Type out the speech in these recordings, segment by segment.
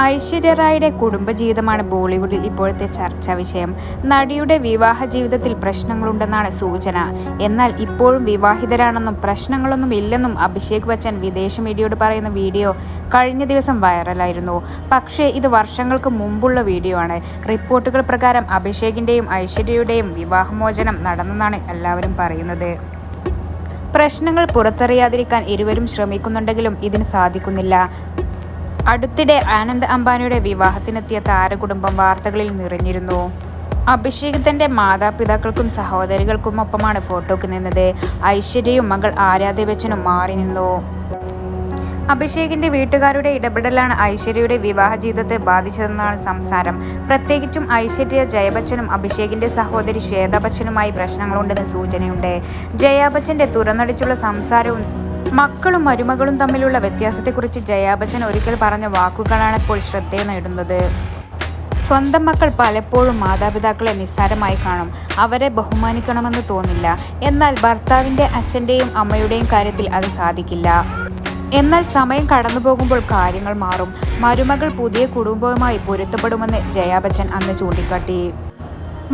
ഐശ്വര്യ റായിയുടെ കുടുംബജീവിതമാണ് ബോളിവുഡിൽ ഇപ്പോഴത്തെ ചർച്ചാ വിഷയം. നടിയുടെ വിവാഹ ജീവിതത്തിൽ പ്രശ്നങ്ങളുണ്ടെന്നാണ് സൂചന. എന്നാൽ ഇപ്പോഴും വിവാഹിതരാണെന്നും പ്രശ്നങ്ങളൊന്നും ഇല്ലെന്നും അഭിഷേക് ബച്ചൻ വിദേശ മീഡിയയോട് പറയുന്ന വീഡിയോ കഴിഞ്ഞ ദിവസം വൈറലായിരുന്നു. പക്ഷേ ഇത് വർഷങ്ങൾക്ക് മുമ്പുള്ള വീഡിയോ ആണ്. റിപ്പോർട്ടുകൾ പ്രകാരം അഭിഷേകിന്റെയും ഐശ്വര്യയുടെയും വിവാഹമോചനം നടന്നെന്നാണ് എല്ലാവരും പറയുന്നത്. പ്രശ്നങ്ങൾ പുറത്തറിയാതിരിക്കാൻ ഇരുവരും ശ്രമിക്കുന്നുണ്ടെങ്കിലും ഇതിന് സാധിക്കുന്നില്ല. അടുത്തിടെ ആനന്ദ് അംബാനിയുടെ വിവാഹത്തിനെത്തിയ താരകുടുംബം വാർത്തകളിൽ നിറഞ്ഞിരുന്നു. അഭിഷേക് തന്റെ മാതാപിതാക്കൾക്കും സഹോദരികൾക്കുമൊപ്പമാണ് ഫോട്ടോക്ക് നിന്നത്. ഐശ്വര്യയും മകൾ ആരാധ്യ ബച്ചനും മാറി നിന്നു. അഭിഷേകിന്റെ വീട്ടുകാരുടെ ഇടപെടലാണ് ഐശ്വര്യയുടെ വിവാഹ ജീവിതത്തെ ബാധിച്ചതെന്നാണ് സംസാരം. പ്രത്യേകിച്ചും ഐശ്വര്യ ജയബച്ചനും അഭിഷേകിന്റെ സഹോദരി ശ്വേത ബച്ചനുമായി പ്രശ്നങ്ങളുണ്ടെന്ന് സൂചനയുണ്ട്. ജയാബച്ചന്റെ തുറന്നടിച്ചുള്ള സംസാരവും മക്കളും മരുമകളും തമ്മിലുള്ള വ്യത്യാസത്തെക്കുറിച്ച് ജയാ ബച്ചൻ ഒരിക്കൽ പറഞ്ഞ വാക്കുകളാണ് ഇപ്പോൾ ശ്രദ്ധേയ നേടുന്നത്. സ്വന്തം മക്കൾ പലപ്പോഴും മാതാപിതാക്കളെ നിസ്സാരമായി കാണും. അവരെ ബഹുമാനിക്കണമെന്ന് തോന്നില്ല. എന്നാൽ ഭർത്താവിന്റെ അച്ഛന്റെയും അമ്മയുടെയും കാര്യത്തിൽ അത് സാധിക്കില്ല. എന്നാൽ സമയം കടന്നു പോകുമ്പോൾ കാര്യങ്ങൾ മാറും. മരുമകൾ പുതിയ കുടുംബവുമായി പൊരുത്തപ്പെടുമെന്ന് ജയാ ബച്ചൻ അന്ന് ചൂണ്ടിക്കാട്ടി.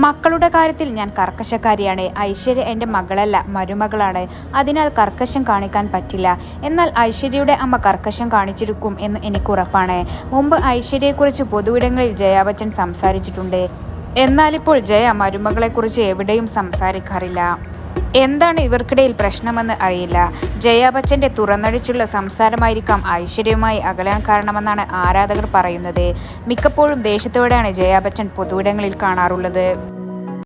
മക്കളുടെ കാര്യത്തിൽ ഞാൻ കർക്കശക്കാരിയാണ്. ഐശ്വര്യ എന്റെ മകളല്ല മരുമകളാണ്. അതിനാൽ കർക്കശം കാണിക്കാൻ പറ്റില്ല. എന്നാൽ ഐശ്വര്യയുടെ അമ്മ കർക്കശം കാണിച്ചിരിക്കും എന്ന് എനിക്ക് ഉറപ്പാണ്. മുമ്പ് ഐശ്വര്യയെക്കുറിച്ച് പൊതുവിടങ്ങളിൽ ജയാ ബച്ചൻ സംസാരിച്ചിട്ടുണ്ട് എന്നാലിപ്പോൾ ജയ മരുമകളെക്കുറിച്ച് എവിടെയും സംസാരിക്കാറില്ല. എന്താണ് ഇവർക്കിടയിൽ പ്രശ്നമെന്ന് അറിയില്ല. ജയാ തുറന്നടിച്ചുള്ള സംസാരമായിരിക്കാം ഐശ്വര്യവുമായി അകലാൻ കാരണമെന്നാണ് ആരാധകർ പറയുന്നത്. മിക്കപ്പോഴും ദേഷ്യത്തോടെയാണ് ജയാ ബച്ചൻ പൊതുവിടങ്ങളിൽ കാണാറുള്ളത്.